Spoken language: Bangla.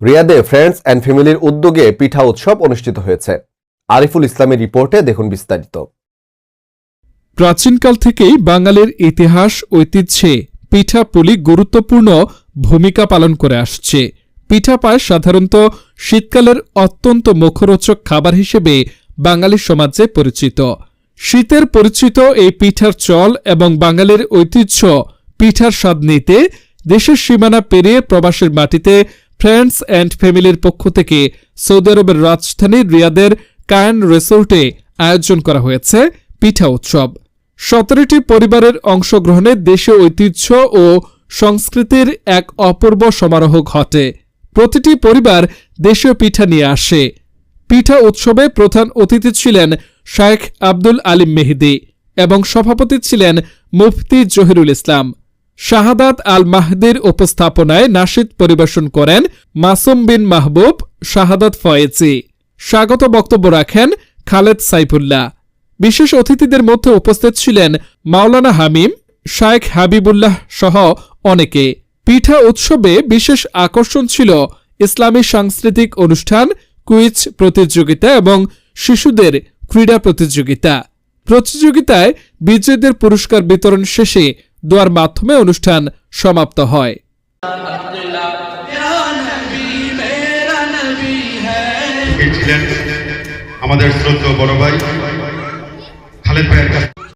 রিয়াদে ফ্রেন্ডস অ্যান্ড ফ্যামিলির উদ্যোগে পিঠা উৎসব অনুষ্ঠিত হয়েছে। আরিফুল ইসলামের রিপোর্টে দেখুন বিস্তারিত। প্রাচীনকাল থেকেই বাঙালির ইতিহাস, ঐতিহ্যে পিঠাপুলি গুরুত্বপূর্ণ ভূমিকা পালন করে আসছে। পিঠা পায় সাধারণত শীতকালের অত্যন্ত মুখরোচক খাবার হিসেবে বাঙালি সমাজে পরিচিত। শীতের পরিচিত এই পিঠার চল এবং বাঙালির ঐতিহ্য পিঠার স্বাদ নিতে দেশের সীমানা পেরিয়ে প্রবাসের মাটিতে ফ্রেন্ডস অ্যান্ড ফ্যামিলির পক্ষ থেকে সৌদি আরবের রাজধানী রিয়াদের কায়ান রিসোর্টে আয়োজন করা হয়েছে পিঠা উৎসব। সতেরোটি পরিবারের অংশগ্রহণে দেশীয় ঐতিহ্য ও সংস্কৃতির এক অপূর্ব সমারোহ ঘটে। প্রতিটি পরিবার দেশীয় পিঠা নিয়ে আসে। পিঠা উৎসবে প্রধান অতিথি ছিলেন শায়েখ আব্দুল আলিম মেহেদি এবং সভাপতি ছিলেন মুফতি জহিরুল ইসলাম। শাহাদাত আল মাহদির উপস্থাপনায় নাশিদ পরিবেশন করেন মাসুম বিন মাহবুব, শাহাদাত ফয়েজি। স্বাগত বক্তব্য রাখেন খালেদ সাইফুল্লাহ। বিশেষ অতিথিদের মধ্যে উপস্থিত ছিলেন মাওলানা হামিম, শায়েখ হাবিবুল্লাহ সহ অনেকে। পিঠা উৎসবে বিশেষ আকর্ষণ ছিল ইসলামী সাংস্কৃতিক অনুষ্ঠান, কুইজ প্রতিযোগিতা এবং শিশুদের ক্রীড়া প্রতিযোগিতা। প্রতিযোগিতায় বিজয়ীদের পুরস্কার বিতরণ শেষে দোয়ার মাধ্যমে অনুষ্ঠান সমাপ্ত হয়। আমাদের শ্রদ্ধ বড় ভাই খালেদ ভাইয়ের কাছে